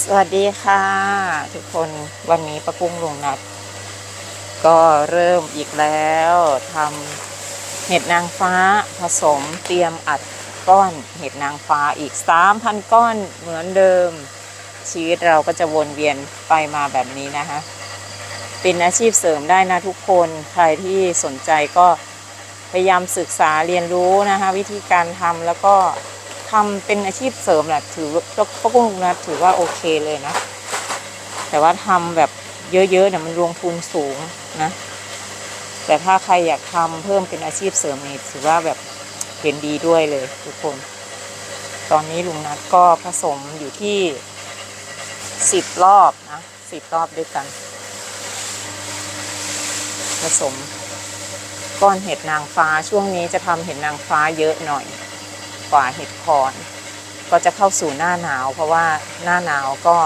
สวัสดีค่ะ ทุกคนวันนี้ประกุ้งลงนัด ก็เริ่มอีกแล้วทำเห็ดนางฟ้าผสมเตรียมอัดก้อนเห็ดนางฟ้าอีก 3,000 ก้อนเหมือนเดิม ชีวิตเราก็จะวนเวียนไปมาแบบนี้นะคะเป็นอาชีพเสริมได้นะทุกคนใครที่สนใจก็พยายามศึกษาเรียนรู้นะคะวิธีการทำแล้วก็ ทำเป็นอาชีพเสริมแหละถือว่าก็กุ้งนะถือว่าโอเคเลยนะ แต่ว่าทำแบบเยอะๆเนี่ยมันลงทุนสูงนะ แต่ถ้าใครอยากทำเพิ่มเป็นอาชีพเสริมนี่ถือว่าแบบเห็นดีด้วยเลยทุกคน ตอนนี้ลุงนัดก็ผสมอยู่ที่สิบรอบนะสิบรอบด้วยกัน ผสมก้อนเห็ดนางฟ้าช่วงนี้จะทำเห็ดนางฟ้าเยอะหน่อย กว่าเห็ดคอน ก็จะเข้าสู่หน้าหนาว เพราะว่าหน้าหนาวก็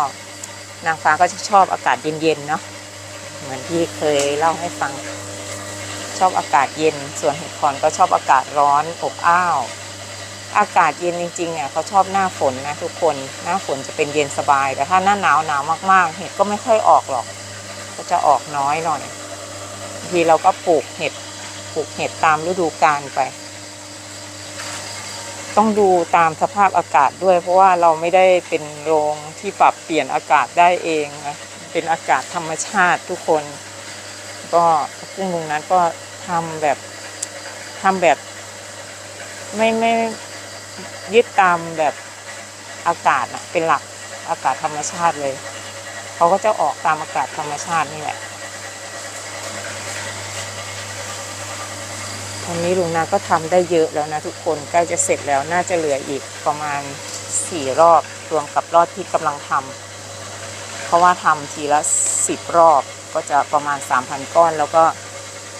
นางฟ้าก็จะชอบอากาศเย็นๆเนาะเหมือนที่เคยเล่าให้ฟัง ชอบอากาศเย็น ส่วนเห็ดคอนก็ชอบอากาศร้อนอบอ้าวอากาศเย็นจริงๆเนี่ยเขาชอบหน้าฝนนะทุกคนหน้าฝนจะเป็นเย็นสบาย แต่ถ้าหน้าหนาวหนาวมากๆ เห็ดก็ไม่ค่อยออกหรอก ก็จะออกน้อยหน่อย ทีเราก็ปลูกเห็ดปลูกเห็ดตามฤดูกาลไป ต้องดูตามสภาพอากาศด้วย เพราะว่าเราไม่ได้เป็นโรงที่ปรับเปลี่ยนอากาศได้เองนะเป็นอากาศธรรมชาติทุกคน ก็ซึ่งลุงนั้นก็ทำแบบทำแบบ ไม่ไม่ยึดตามแบบอากาศนะเป็นหลักอากาศธรรมชาติเลย เขาก็จะออกตามอากาศธรรมชาตินี่แหละ วันนี้ลุงนาก็ทำได้เยอะแล้วนะทุกคนใกล้จะเสร็จแล้วน่าจะเหลืออีกประมาณสี่รอบรวมกับรอบที่กำลังทำเพราะว่าทำทีละสิบรอบก็จะประมาณสามพันก้อนแล้วก็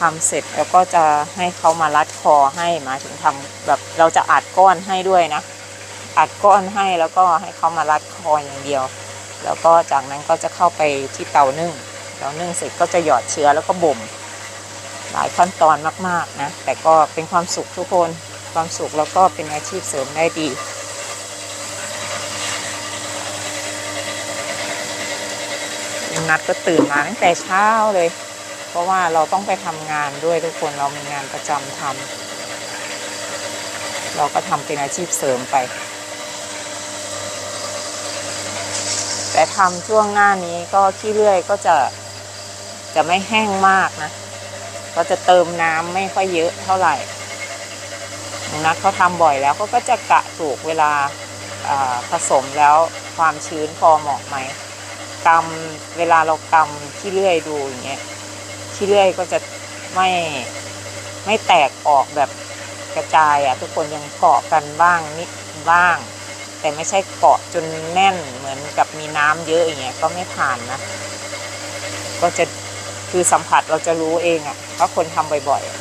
ทำเสร็จแล้วก็จะให้เขามารัดคอให้หมายถึงทำแบบเราจะอัดก้อนให้ด้วยนะ อัดก้อนให้แล้วก็ให้เขามารัดคออย่างเดียว แล้วก็จากนั้นก็จะเข้าไปที่เตานึ่งเตานึ่งเสร็จก็จะหยอดเชื้อแล้วก็บ่ม หลายขั้นตอนมากๆนะ แต่ก็เป็นความสุขทุกคนความสุขแล้วก็เป็นอาชีพเสริมได้ดีนัดก็ตื่นมาตั้งแต่เช้าเลย เพราะว่าเราต้องไปทำงานด้วยทุกคนเรามีงานประจำทำเราก็ทำเป็นอาชีพเสริมไป แต่ทำช่วงหน้านี้ก็ขี้เลื่อยก็จะจะไม่แห้งมากนะ ก็จะเติมน้ำไม่ค่อยเยอะเท่าไหร่นัดเขาทำบ่อยแล้วเขาก็จะกะถูกเวลาอ่าผสมแล้วความชื้นพอเหมาะไหมกำเวลาเรากำที่เลื่อยดูอย่างเงี้ยที่เลื่อยก็จะไม่ไม่แตกออกแบบกระจายอะ่ะทุกคนยังเกาะกันบ้างนิดบ้าง แต่ไม่ใช่เกาะจนแน่นเหมือนกับมีน้ำเยอะอย่างเงี้ยก็ไม่ผ่านนะ ก็จะ คือสัมผัสเราจะรู้เองอะ่ะเพราะคนทำบ่อยๆอะ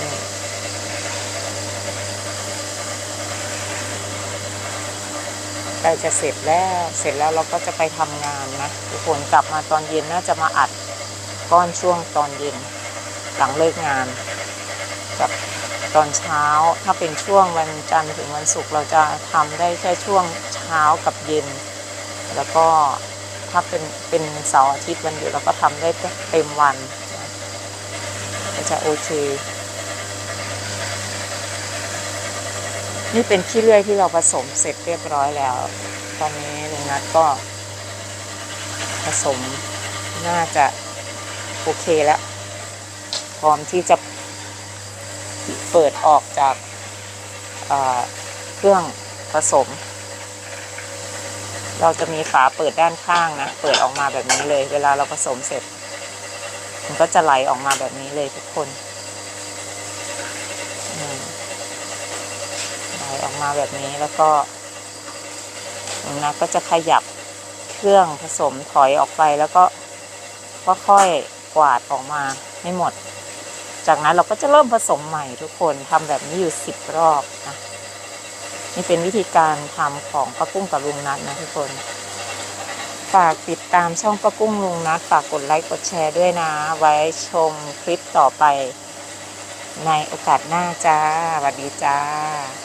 นี่ใกล้จะเสร็จแล้วเสร็จแล้วเราก็จะไปทำงานนะทุกคนกลับมาตอนเย็นน่าจะมาอัดก้อนช่วงตอนเย็นหลังเลิกงานกับตอนเช้าถ้าเป็นช่วงวันจันทร์ถึงวันศุกร์เราจะทำได้แค่ช่วงเช้ากับเย็น แล้วก็ถ้าเป็นเป็นเสาร์อาทิตย์วันหยุดเราก็ทำได้เต็มวันนะก็จะโอเค นี่เป็นขี้เลื่อยที่เราผสมเสร็จเรียบร้อยแล้ว ตอนนี้ลุงนัทก็ ผสมน่าจะโอเคแล้ว พร้อมที่จะเปิดออกจากเครื่องผสม เราจะมีฝาเปิดด้านข้างนะ เปิดออกมาแบบนี้เลย เวลาเราผสมเสร็จ มันก็จะไหลออกมาแบบนี้เลยทุกคนไหลออกมาแบบนี้แล้วก็นะก็จะขยับเครื่องผสมถอยออกไปแล้วก็ค่อยกวาดออกมาให้หมด จากนั้นเราก็จะเริ่มผสมใหม่ทุกคนทำแบบนี้อยู่สิบรอบนะ นี่เป็นวิธีการทำของป้ากุ้งกับลุงนัทนะทุกคน ฝากติดตามช่องป้ากุ้งลุงนัทฝากกดไลค์กดแชร์ด้วยนะ ไว้ชมคลิปต่อไป ในโอกาสหน้าจ้าสวัสดีจ้า